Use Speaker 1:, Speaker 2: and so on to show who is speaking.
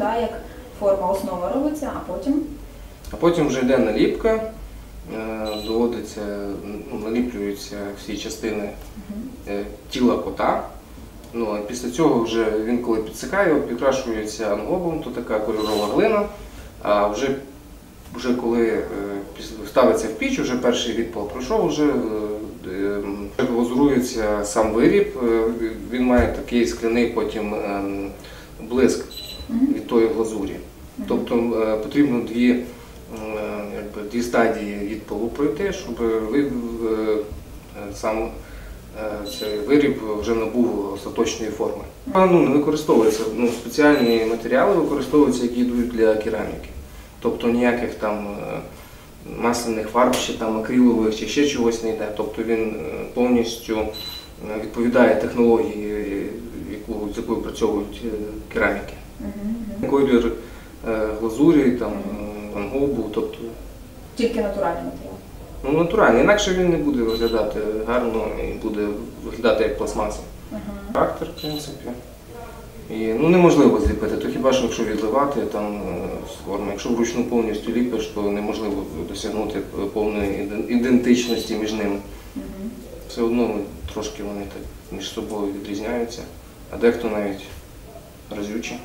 Speaker 1: да, як форма основа робиться, а потім
Speaker 2: А потім вже йде наліпка, е, доводиться, ну, наліплюються всі частини е, тіла кота. Ну, а після цього вже він коли підсихає, підкрашується ангобом, то така кольорова глина. А вже, вже коли е, ставиться в піч, вже перший відпал пройшов, вже глазурується сам виріб. Він має такий скляний потім е, блиск тої глазурі. Тобто е, потрібно дві, е, якби, дві стадії відпалу пройти, щоб ви, е, сам цей виріб вже набув остаточної форми. Ну, не використовуються ну, спеціальні матеріали, використовуються, які йдуть для кераміки. Тобто ніяких там масляних фарб, чи там акрилових, чи ще чогось не йде. Тобто він повністю відповідає технології, яку, з якою працьовують е, кераміки. Колір е, глазурі, там, ангобу, тобто
Speaker 1: тільки натуральний матеріал.
Speaker 2: ну, натуральний, інакше він не буде виглядати гарно і буде виглядати як пластмаса. Характер, в принципі. І, ну, неможливо зліпити, то хіба що якщо відливати там е, з форми. Якщо вручну повністю ліпиш, то неможливо досягнути повної ідентичності між ними. Все одно трошки вони так між собою відрізняються, а дехто навіть разючі.